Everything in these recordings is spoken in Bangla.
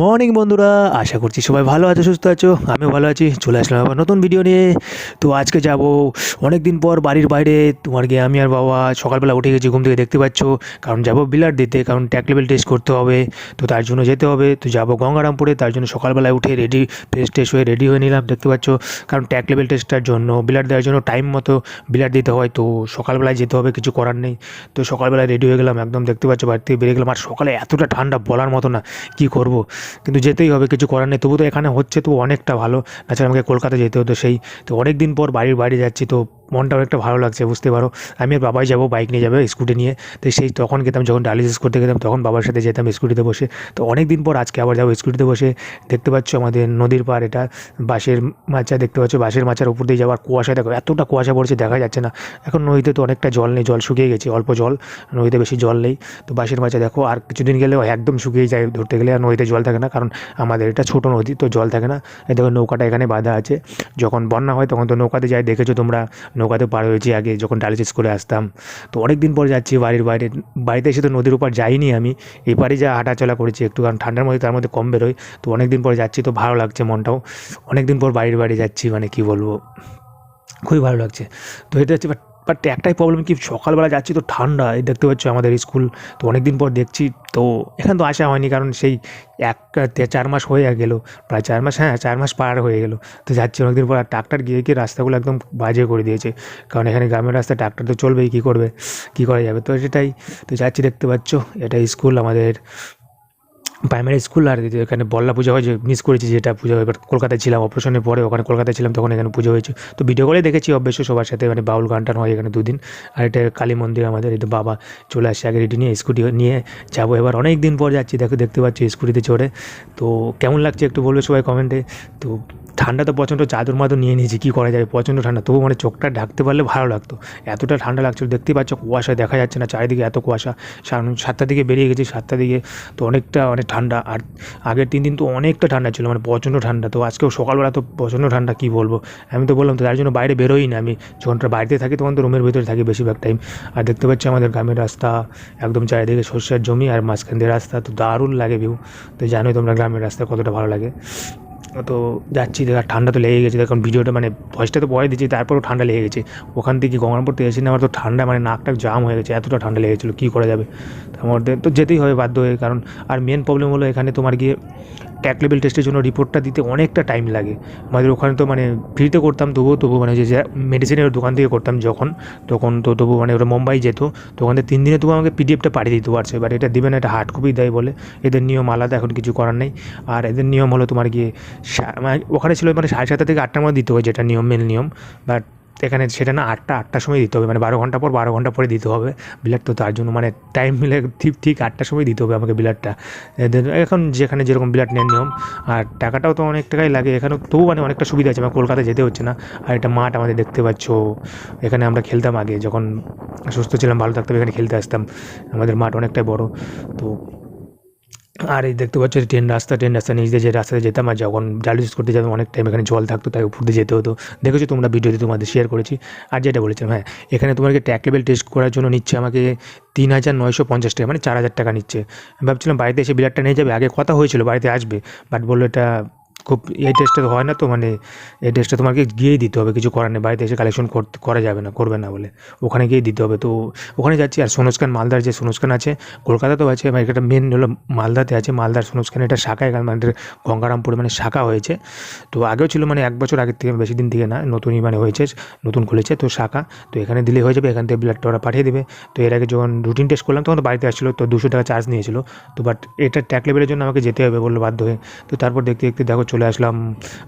মর্নিং বন্ধুরা, আশা করছি সবাই ভালো আছো, সুস্থ আছো, আমিও ভালো আছি, চলে আসলাম আবার নতুন ভিডিও নিয়ে। তো আজকে যাব অনেক দিন পর বাড়ির বাইরে, তোমার গিয়ে আমি আর বাবা সকালবেলা উঠে গেছি, ঘুম থেকে দেখতে পাচ্ছ। কারণ যাব বিলার দিতে, কারণ ট্যাক লেভেল টেস্ট করতে হবে, তো তার জন্য যেতে হবে। তো যাব গঙ্গারামপুরে, তার জন্য সকালবেলায় উঠে রেডি ফ্রেশ টেস্ট হয়ে রেডি হয়ে নিলাম, দেখতে পাচ্ছ। কারণ ট্যাক লেভেল টেস্টটার জন্য, বিলার দেওয়ার জন্য টাইম মতো বিলার দিতে হয়, তো সকালবেলায় যেতে হবে, কিছু করার নেই। তো সকালবেলায় রেডি হয়ে গেলাম, একদম দেখতে পাচ্ছ, বাড়ি থেকে বেরিয়ে গেলাম। আর সকালে এতটা ঠান্ডা বলার মতো না, কী করব? কিন্তু যেতেই হবে, কিছু করার নেই। তবু তো এখানে হচ্ছে তো অনেকটা ভালো। তাছাড়া আমাকে কলকাতা যেতে হতো সেই। তো অনেক দিন পর বাড়ির বাইরে যাচ্ছি তো মনটা অনেকটা ভালো লাগছে, বুঝতে পারো। আমি আর বাবাই যাব বাইক নিয়ে যাবে স্কুটি নিয়ে। তো সেই তখন গেতাম, যখন ডায়ালিসিস করতে গেতাম, তখন বাবার সাথে যেতাম স্কুটিতে বসে। তো অনেক দিন পর আজকে আবার যাব স্কুটিতে বসে। দেখতে পাচ্ছ আমাদের নদীর পাড়, এটা বাঁশের মাচা দেখতে পাচ্ছ, বাঁশের মাচার উপর দিয়ে যাওয়ার কুয়াশা। দেখো, এতটা কুয়াশা পড়ছে, দেখা যাচ্ছে না। এখন নদীতে তো অনেকটা জল নেই, জল শুকিয়ে গেছে, অল্প জল, নদীতে বেশি জল নেই। তো বাঁশের মাচা দেখো, আর কিছুদিন গেলেও একদম শুকিয়ে যায় ধরতে গেলে, আর নদীতে জল থাকে না, কারণ আমাদের এটা ছোটো নদী, তো জল থাকে না। দেখো, নৌকাটা এখানে বাঁধা আছে। যখন বন্যা হয়, তখন তো নৌকাতে যাই দেখেছ তোমরা? নৌকাতে পার হয়েছি আগে যখন ডায়ালিসিস করে আসতাম। তো অনেক দিন পর যাচ্ছি বাড়ির বাইরে। বাড়িতে এসে তো নদীর উপর যাইনি আমি। এপারে যা হাঁটাচলা করেছি একটু, কারণ ঠান্ডার মধ্যে তার মধ্যে কম বেরোয়। তো অনেক দিন পর যাচ্ছি, তো ভালো লাগছে মনটাও। অনেক দিন পর বাড়ির বাইরে যাচ্ছি মানে কি বলব? খুবই ভালো লাগছে। তো এটা হচ্ছে বাট একটাই প্রবলেম কি, সকালবেলা যাচ্ছি তো ঠান্ডা। এই দেখতে পাচ্ছ আমাদের স্কুল, তো অনেক দিন পর দেখছি, তো এখানে তো আসা হয়নি, কারণ সেই এক চার মাস হয়ে গেল। প্রায় চার মাস হ্যাঁ চার মাস পার হয়ে গেল। তো যাচ্ছি অনেকদিন পর, আর ট্রাক্টর গিয়ে গিয়ে রাস্তাগুলো একদম বাজে করে দিয়েছে। কারণ এখানে গ্রামের রাস্তায় ট্রাক্টর তো চলবেই, কী করবে? কী করা যাবে? তো সেটাই, তো যাচ্ছি দেখতে পাচ্ছ, এটা স্কুল আমাদের প্রাইমারি স্কুল আর এখানে বল্লা পুজো হয় যে মিস করেছি যেটা পুজো এবার কলকাতায় ছিলাম অপারেশনের পরে ওখানে কলকাতায় ছিলাম, তখন এখানে পুজো হয়েছে। তো ভিডিও করে দেখেছি অবশ্যই সবার সাথে মানে বাউল গান টান হয় এখানে দুদিন। আর এটা কালী মন্দির আমাদের, এই বাবা চলে আসছে আগে রেডি নিয়ে স্কুটি নিয়ে যাব। এবার অনেক দিন পর যাচ্ছি, দেখো, দেখতে পাচ্ছি স্কুটিতে চড়ে। তো কেমন লাগছে একটু বলবে সবাই কমেন্টে তো ঠান্ডা তো প্রচণ্ড, চাদর মাদর নিয়ে নিয়েছি, কী করা যাবে? প্রচণ্ড ঠান্ডা, তবু মানে চোখটা ঢাকতে পারলে ভালো লাগতো। এতটা ঠান্ডা লাগছিল, দেখতেই পাচ্ছ কুয়াশা, দেখা যাচ্ছে না, চারিদিকে এত কুয়াশা। সাতটার দিকে বেরিয়ে গেছি, সাতটা দিকে। তো অনেকটা অনেক ঠান্ডা আর আগের তিন দিন তো অনেকটা ঠান্ডা ছিল মানে প্রচণ্ড ঠান্ডা। তো আজকেও সকালবেলা তো প্রচণ্ড ঠান্ডা, কী বলব? আমি তো বললাম তো তার জন্য বাইরে বেরোই না আমি। যখন বাড়িতে থাকি তখন তো রুমের ভিতরে থাকি বেশিরভাগ টাইম আর দেখতে পাচ্ছি আমাদের গ্রামের রাস্তা একদম চারিদিকে শস্যের জমি আর মাঝখান দিয়ে রাস্তা, তো দারুণ লাগে ভিউ তো জানোই তোমরা গ্রামের রাস্তা কতটা ভালো লাগে। তো যাচ্ছি, দেখ আর ঠান্ডা তো লেগে গেছে। দেখুন, ভিডিওটা মানে ভয়েসটা তো পরে দিচ্ছি, তারপরেও ঠান্ডা লেগে গেছে। ওখান থেকে গঙ্গারামপুর থেকে এসে আমার তো ঠান্ডা মানে নাকটা জাম হয়ে গেছে, এতটা ঠান্ডা লেগেছিলো, কী করা যাবে? তার মধ্যে তো যেতেই হবে বাধ্য হয়ে, কারণ আর মেন প্রবলেম হলো এখানে তোমার গিয়ে ট্যাক লেভেল টেস্টের জন্য রিপোর্টটা দিতে অনেকটা টাইম লাগে। আমাদের ওখানে তো মানে ফ্রিতে করতাম, তবুও তবু মানে যে মেডিসিনের দোকান থেকে করতাম যখন, তখন তো তবু মানে ওরা মুম্বাই যেত, তো ওখান তিন দিনে তবু আমাকে পিডিএফটা পাঠিয়ে দিতে পারছে বাট এটা দিবে না, এটা হার্ড কপি দেয় বলে। এদের নিয়ম আলাদা, এখন কিছু করার নেই। আর এদের নিয়ম হলো তোমার গিয়ে মানে ওখানে ছিল মানে সাড়ে সাতটা থেকে আটটার মধ্যে দিতে হয় যেটা নিয়ম মেন নিয়ম। বাট এখানে সেটা না আটটা, আটটার সময় দিতে হবে। মানে বারো ঘণ্টা পর বারো ঘণ্টা পরে দিতে হবে বিলাট তো তার জন্য। মানে টাইম মিলে ঠিক ঠিক আটটার সময় দিতে হবে আমাকে বিলাটটা এখন যেখানে যেরকম বিলাট নেন নিয়ম, আর টাকাটাও তো অনেক টাকাই লাগে। এখানে তবু মানে অনেকটা সুবিধা আছে। আমার কলকাতায় যেতে হচ্ছে না। আর একটা মাঠ আমাদের দেখতে পাচ্ছ। এখানে আমরা খেলতাম আগে, যখন সুস্থ ছিলাম, ভালো থাকতাম, এখানে খেলতে আসতাম। আমাদের মাঠ অনেকটাই বড়। তো আর এই দেখতে পাচ্ছ ট্রেন রাস্তা ট্রেন রাস্তা নিচ দিয়ে যে রাস্তাতে যেতাম আর যখন ডায়ালিসিস করতে যেতাম, অনেক টাইম এখানে জল থাকতো, তাই উপর দিয়ে যেতে হতো। দেখেছ তোমরা ভিডিওতে তোমাদের শেয়ার করেছি। আর যেটা বলেছিলাম হ্যাঁ এখানে তোমাকে ট্যাক টেস্ট করার জন্য নিচ্ছে আমাকে তিন হাজার নয়শো পঞ্চাশ টাকা মানে চার হাজার টাকা নিচ্ছে। আমি ভাবছিলাম বাড়িতে এসে বিলারটা নিয়ে যাবে, আগে কথা হয়েছিল বাড়িতে আসবে বাট বলল এটা খুব এই টেস্টটা হয় না তো মানে এই টেস্টটা তোমাকে গিয়েই দিতে হবে, কিছু করার নেই, বাড়িতে এসে কালেকশন করতে, করা যাবে না, করবে না বলে। ওখানে গিয়েই দিতে হবে। তো ওখানে যাচ্ছি, আর সোনুস্কান মালদার যে সোনুস্কান আছে, কলকাতাতেও আছে আমার এটা মেন হলো মালদাতে আছে, মালদার সোনুস্কান এটা শাখা, এখানে আমাদের গঙ্গারামপুরে মানে শাখা হয়েছে। তো আগেও ছিল মানে এক বছর আগের থেকে, বেশি দিন থেকে না, নতুনই মানে হয়েছে, নতুন খুলেছে, তো শাখা, তো এখানে দিলে হয়ে যাবে, এখান থেকে ব্লাডটা ওরা পাঠিয়ে দেবে। তো এর আগে যখন রুটিন টেস্ট করলাম, তখন তো বাড়িতে আসছিল, তো দুশো টাকা চার্জ নিয়েছিল। তো বাট এটা ট্যাক লেভেলের জন্য আমাকে যেতে হবে বলল বাধ্য হয়ে। তো তারপর দেখতে দেখতে দেখো চলে আসলাম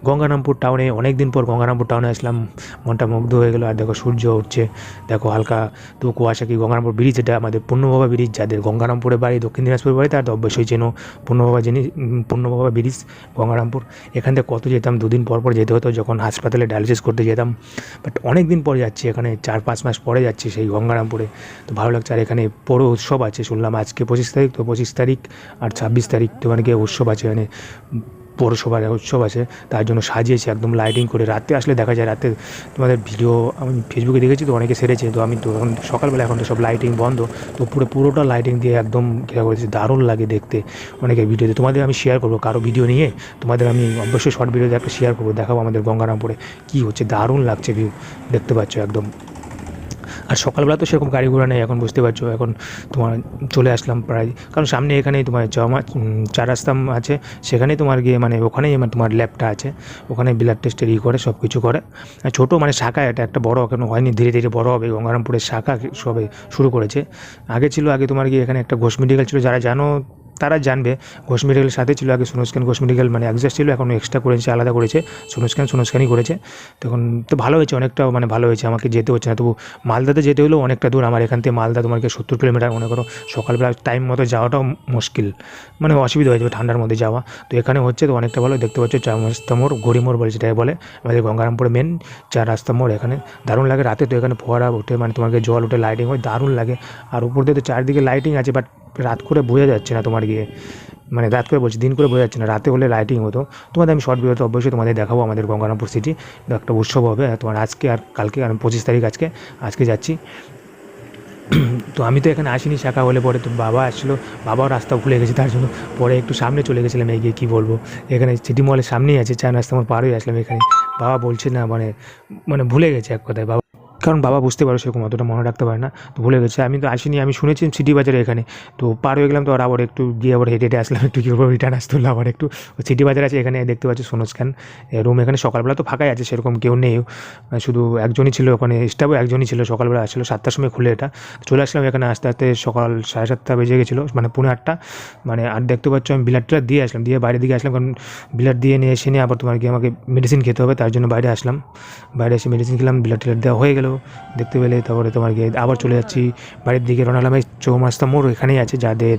গঙ্গারামপুর টাউনে অনেক দিন পর গঙ্গারামপুর টাউনে আসলাম। মনটা মুগ্ধ হয়ে গেলো, আর দেখো সূর্য উঠছে। দেখো হালকা তো কুয়াশা কি গঙ্গারামপুর ব্রিজ এটা আমাদের পূর্ণবাবা ব্রিজ যাদের গঙ্গারামপুরে বাড়ি, দক্ষিণ দিনাজপুর বাড়ি, তার তো অবশ্যই চেনো পূর্ণবাবা জিনিস পূর্ণবাবা ব্রিজ গঙ্গারামপুর। এখান থেকে কত যেতাম, দুদিন পর পর যেতে হতো যখন হাসপাতালে ডায়ালিসিস করতে যেতাম। বাট অনেক দিন পরে যাচ্ছি এখানে, চার পাঁচ মাস পরে যাচ্ছি সেই গঙ্গারামপুরে। তো ভালো লাগছে, আর এখানে বড় উৎসব আছে, শুনলাম আজকে পঁচিশ তারিখ, তো পঁচিশ তারিখ আর ছাব্বিশ তারিখ তো মানে উৎসব আছে এখানে। পৌরসভার উৎসব আছে, তার জন্য সাজিয়েছে, একদম লাইটিং করে। রাতে আসলে দেখা যায়, রাতে তোমাদের ভিডিও আমি ফেসবুকে দেখেছি তো অনেকে সেরেছে তো আমি তো এখন সকালবেলা এখন তো সব লাইটিং বন্ধ, তো পুরো, পুরোটা লাইটিং দিয়ে একদম কী করেছে। দারুণ লাগে দেখতে অনেকে ভিডিওতে তোমাদের আমি শেয়ার করব কারও ভিডিও নিয়ে, তোমাদের আমি অবশ্যই শর্ট ভিডিওতে একটা শেয়ার করব, দেখাবো আমাদের গঙ্গারামপুরে। কী হচ্ছে? দারুণ লাগছে ভিউ দেখতে পাচ্ছ একদম। আর সকালবেলা তো সেরকম গাড়ি ঘোড়া নেই, এখন বুঝতে পারছ, এখন তোমার চলে আসলাম প্রায়, কারণ সামনে এখানেই তোমার জমা চার রাস্তা আছে, সেখানেই তোমার গিয়ে মানে ওখানেই আমার তোমার ল্যাবটা আছে ওখানে ব্লাড টেস্টের ই করে সব কিছু করে ছোটো মানে শাখা এটা, একটা বড় এখনও হয়নি, ধীরে ধীরে বড় হবে, গঙ্গারামপুরের শাখা সবে শুরু করেছে। আগে ছিল, আগে তোমার গিয়ে এখানে একটা ঘোষ মেডিকেল ছিল, যারা জানো তারা জানবে। ঘোষ মেডিকেলের সাথে ছিল আগে সোনোস্ক্যান ঘোষ মেডিকেল মানে একজাস্ট ছিল এখন এক্সট্রা করেছে আলাদা করেছে। সোনোস্ক্যান সোনোস্ক্যানই করেছে। তখন তো ভালো হয়েছে, অনেকটা মানে ভালো হয়েছে, আমাকে যেতে হচ্ছে না। তবু মালদাতে যেতে হলেও অনেকটা দূর। আমার এখান থেকে মালদা তোমাকে সত্তর কিলোমিটার, মনে করো সকালবেলা টাইম মতো যাওয়াটাও মুশকিল। মানে অসুবিধা হয়ে যাবে ঠান্ডার মধ্যে যাওয়া। তো এখানে হচ্ছে তো অনেকটা ভালো, দেখতে পাচ্ছ চার রাস্তা মোড় গড়িমোড় বলে যেটাই বলে। আমাদের গঙ্গারামপুরে মেন চার রাস্তা মোড় এখানে। দারুণ লাগে। রাতে তো এখানে ফোয়ারা ওঠে মানে তোমাকে জল ওঠে লাইটিং হয়, দারুণ লাগে। আর উপর দিয়ে তো চারদিকে লাইটিং আছে বাট রাত করে বোঝা যাচ্ছে না তোমার গিয়ে। মানে রাত করে বলছি, দিন করে বোঝা যাচ্ছে না, রাতে হলে লাইটিং হতো। তোমাদের আমি শর্ট ভিডিওতে অবশ্যই তোমাদের দেখাবো আমাদের গঙ্গারামপুর সিটি একটা উৎসব হবে তোমার আজকে আর কালকে আর পঁচিশ তারিখ আজকে আজকে যাচ্ছি। তো আমি তো এখানে আসিনি, শাখা হলে পরে তো বাবা আসছিল, বাবাও রাস্তা ভুলে গেছে, তার জন্য পরে একটু সামনে চলে গেছিলাম এগিয়ে কী বলব। এখানে সিটি মলের সামনেই আছে, চার রাস্তা আমার পার হয়ে আসলাম এখানে। বাবা বলছে না মানে মানে ভুলে গেছে এক কথায়, বাবা কারণ বাবা বুঝতে পারো সেরকম অতটা মনে রাখতে পারে না, তো ভুলে গেছে। আমি তো আসিনি, আমি শুনেছি সিটি বাজারে এখানে, তো পার হয়ে গেলাম তো আর আবার একটু গিয়ে আবার হেঁটে হেঁটে আসলাম, একটু কী করব রিটার্ন আসতে হলো আবার একটু। সিটি বাজার আছে এখানে, দেখতে পাচ্ছি সোনোজ খান। রুম এখানে সকালবেলা তো ফাঁকাই আছে, সেরকম কেউ নেই। শুধু একজনই ছিল ওখানে স্টাফও একজনই ছিল, সকালবেলা আসছিল, সাতটার সময় খুলে এটা। চলে আসলাম এখানে আস্তে আস্তে সকাল সাড়ে সাতটা বেজে গেছিল মানে পৌনে আটটা। মানে আর দেখতে পাচ্ছ আমি বিলাট টিলার দিয়ে আসলাম, দিয়ে বাইরের দিকে আসলাম, কারণ বিলাট দিয়ে নিয়ে এসে নিয়ে আবার তোমার গিয়ে আমাকে মেডিসিন খেতে হবে, তার জন্য বাইরে আসলাম। বাইরে এসে মেডিসিন খেলাম বিলাট টিলার দেওয়া হয়ে গেলো। দেখতে পেলে তারপরে তোমার গিয়ে আবার চলে যাচ্ছি। বাড়ির দিকে রওনা হলাম চৌমাস্তা মোড় এখানেই আছে, যাদের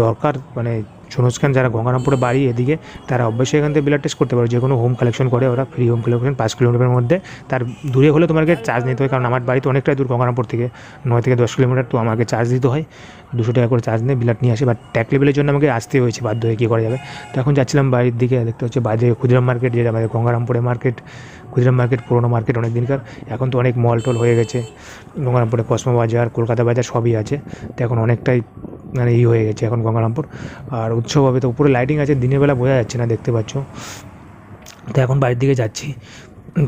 দরকার মানে সোনুজ যারা গঙ্গারামপুরে বাড়ি, এদিকে তারা অবশ্যই এখান থেকে ব্লাড টেস্ট করতে পারে। যে কোনো হোম কালেকশন করে ওরা ফ্রি হোম কালেকশন পাঁচ কিলোমিটারের মধ্যে। তার দূরে হলে তোমাকে চার্জ নিতে হয়, কারণ আমার বাড়ি তো অনেকটাই দূর, গঙ্গারামপুর থেকে নয় থেকে দশ কিলোমিটার, তো আমাকে চার্জ দিতে হয়। দুশো টাকা করে চার্জ নিয়ে ব্লাড নিয়ে আসে। বাট ট্যাক লেভেলের জন্য আমাকে আসতে হয়েছে, বাধ্য হয়ে কী করা যাবে। তো এখন যাচ্ছিলাম বাড়ির দিকে, দেখতে হচ্ছে বাইরে ক্ষুদিরাম মার্কেট যেটা আমাদের গঙ্গারামপুরে মার্কেট ক্ষুদিরাম মার্কেট পুরোনো মার্কেট অনেক দিনকার। এখন তো অনেক মল টল হয়ে গেছে। গঙ্গারামপুরে কসমো বাজার, কলকাতা বাজার সবই আছে। তো এখন অনেকটাই মানে ই হয়ে গেছে এখন গঙ্গারামপুর। আর উৎসব হবে তো উপরে লাইটিং আছে, দিনের বেলা বোঝা যাচ্ছে না, দেখতে পাচ্ছ। তো এখন বাড়ির দিকে যাচ্ছি।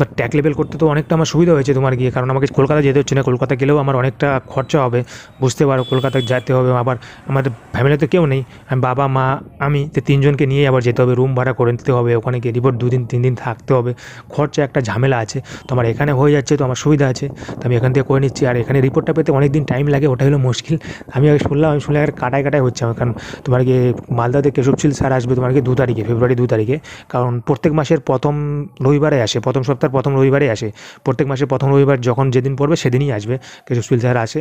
বাট ট্যাক লেভেল করতে তো অনেকটা আমার সুবিধা হয়েছে তোমার গিয়ে, কারণ আমাকে কলকাতা যেতে হচ্ছে না, কলকাতা গেলেও আমার অনেকটা খরচা হবে, বুঝতে পারো কলকাতায় যেতে হবে, আবার আমাদের ফ্যামিলিতে কেউ নেই, আমি বাবা, মা, আমি, তো তিনজনকে নিয়ে আবার যেতে হবে রুম ভাড়া করে নিতে হবে, ওখানে গিয়ে রিপোর্ট দুদিন তিন দিন থাকতে হবে, খরচা একটা ঝামেলা আছে, তো আমার এখানে হয়ে যাচ্ছে, তো আমার সুবিধা আছে, তো আমি এখান থেকে করে নিচ্ছি, আর এখানে রিপোর্টটা পেতে অনেক দিন টাইম লাগে, ওটা হলো মুশকিল, আমি আগে শুনলাম, আমি শুনলে আর কাটায় কাটায় হচ্ছে আমার, কারণ তোমার গিয়ে মালদাতে কেশবশীল স্যার আসবে, তোমার গিয়ে দু তারিখে ফেব্রুয়ারি দু তারিখে, কারণ প্রত্যেক মাসের প্রথম রবিবারে আসে, প্রথম সপ্তাহের প্রথম রবিবারে আসে। প্রত্যেক মাসের প্রথম রবিবার যখন যেদিন পড়বে সেদিনই আসবে কেশবশীল স্যার আসে।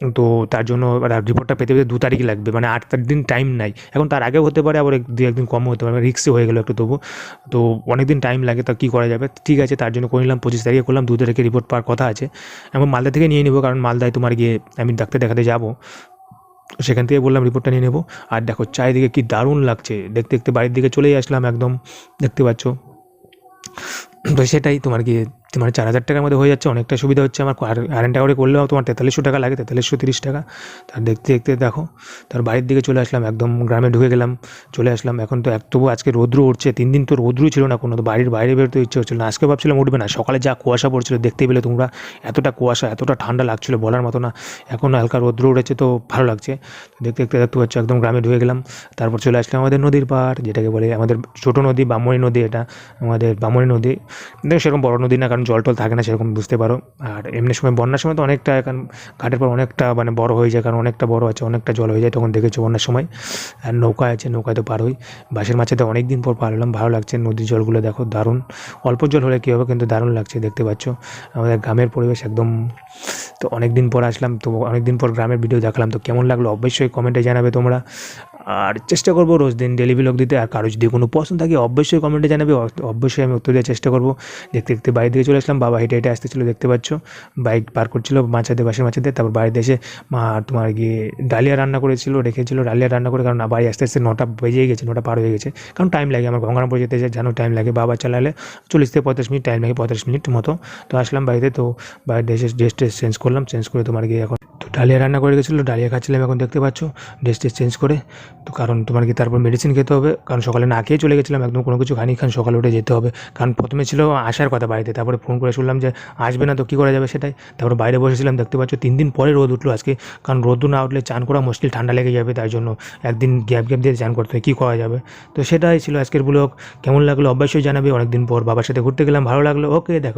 তো তার জন্য রিপোর্টটা পেতে পেতে দু তারিখ লাগবে মানে আট তারিখ দিন টাইম নাই। এখন তার আগেও হতে পারে, আবার দু একদিন কম হতে পারে রিক্সে হয়ে গেলো একটু তবু। তো অনেক দিন টাইম লাগে, তা কী করা যাবে? ঠিক আছে, তার জন্য করে নিলাম, পঁচিশ তারিখে করলাম, দু তারিখে রিপোর্ট পাওয়ার কথা আছে। এবং মালদা থেকে নিয়ে নেব, কারণ মালদায় তোমার গিয়ে আমি ডাক্তার দেখাতে যাব। সেখান থেকে বললাম রিপোর্টটা নিয়ে নেব। আর দেখো চারিদিকে কি দারুণ লাগছে, দেখতে দেখতে বাড়ির দিকে চলেই আসলাম একদম, দেখতে পাচ্ছ। তো সেটাই তোমার গিয়ে তোমার চার হাজার টাকার মধ্যে হয়ে যাচ্ছে, অনেকটা সুবিধা হচ্ছে আমার। আর আরেনটা করে করলেও তোমার তেতাল্লিশশো টাকা লাগে, তেতাল্লিশশো তিরিশ টাকা। তার দেখতে দেখতে দেখো, তার বাড়ির দিকে চলে আসলাম, একদম গ্রামে ঢুকে গেলাম, চলে আসলাম। এখন তো এক তবু আজকে রৌদ্র উঠছে, তিন দিন তো রৌদ্রই ছিল না কোনো, তো বাড়ির বাইরে বেরোতে ইচ্ছে হচ্ছিল না। আজকে ভাবছিলাম উঠবে না, সকালে যা কুয়াশা পড়ছিল, দেখতে পেলে তোমরা এতটা কুয়াশা, এতটা ঠান্ডা লাগছিল বলার মতো না। এখন হালকা রৌদ্র উঠেছে, তো ভালো লাগছে। দেখতে দেখতে দেখতে পাচ্ছ একদম গ্রামে ঢুকে গেলাম, তারপর চলে আসলাম আমাদের নদীর পাড়, যেটাকে বলে আমাদের ছোটো নদী বামনি নদী এটা, আমাদের বামনি নদী। সেরকম বড় নদী না, কারণ জল টল থাকে না সেরকম বুঝতে পারো। আর এমনি সময় বন্যার সময় তো অনেকটা এখন ঘাটের পর অনেকটা মানে বড় হয়ে যায়, কারণ অনেকটা বড় আছে, অনেকটা জল হয়ে যায় তখন দেখেছ বন্যার সময়। আর নৌকা আছে, নৌকায় তো পার হই। বাসের মাছেতে অনেক দিন পর পার হলাম, ভালো লাগছে। নদীর জলগুলো দেখো দারুণ। অল্প জল হলে কী হবে? কিন্তু দারুণ লাগছে, দেখতে পাচ্ছ। আমাদের গ্রামের পরিবেশ একদম তো অনেক দিন পর আসলাম, তো অনেক দিন পর গ্রামের ভিডিও দেখলাম, তো কেমন লাগল অবশ্যই কমেন্টে জানাবে তোমরা। আর চেষ্টা করব রোজ দিন ডেলি ব্লগ দিতে, আর কারও যদি কোনো পছন্দ থাকে অবশ্যই কমেন্টে জানাবে অবশ্যই আমি উত্তর দেওয়ার চেষ্টা করব। দেখতে দেখতে বাড়ি থেকে চলে আসলাম, বাবা হেঁটে হেঁটে আসতেছিল দেখতে পাচ্ছ। বাইক পার করছিল মাছাতে বাসের মাছাতে তারপর বাড়িতে এসে মা তোমার গিয়ে ডালিয়া রান্না করেছিল, রেখেছিল, ডালিয়া রান্না করে, কারণ বাড়ি আসতে আসতে নটা বেজেই গেছে, নটা পার হয়ে গেছে। কারণ টাইম লাগে, আমার গঙ্গারামপুর যেতে জানো টাইম লাগে, বাবা চালালে চল্লিশ থেকে পঁয়তাল্লিশ মিনিট টাইম লাগে পঁয়তাল্লিশ মিনিট মতো। তো আসলাম বাড়িতে, তো বাড়িতে এসে ড্রেস ট্রেস চেঞ্জ করলাম চেঞ্জ করে তোমার গিয়ে এখন তো ডালিয়া রান্না করে গেছিল, ডালিয়া খাচ্ছিলাম এখন দেখতে পাচ্ছ ড্রেস ট্রেস চেঞ্জ করে। তো কারণ তোমার কি তারপর মেডিসিন খেতে হবে, কারণ সকালে না খেয়ে চলে গেছিলাম, একদম কোনো কিছু খানি খান সকালে উঠে যেতে হবে। কারণ প্রথমে ছিল আসার কথা বাড়িতে, তারপরে ফোন করে শুনলাম যে আসবে না তো কী করা যাবে সেটাই। তারপরে বাইরে বসেছিলাম, দেখতে পাচ্ছ তিন দিন পরে রোদ উঠল আজকে, কারণ রোদ না উঠলে চান করা মুশকিল, ঠান্ডা লেগে যাবে তাই জন্য একদিন গ্যাপ গ্যাপ দিয়ে চান করতে হয়, কী করা যাবে। তো সেটাই ছিল আজকের ব্লগ কেমন লাগল অবশ্যই জানাবে, অনেকদিন পর বাবার সাথে ঘুরতে গেলাম, ভালো লাগল ওকে দেখো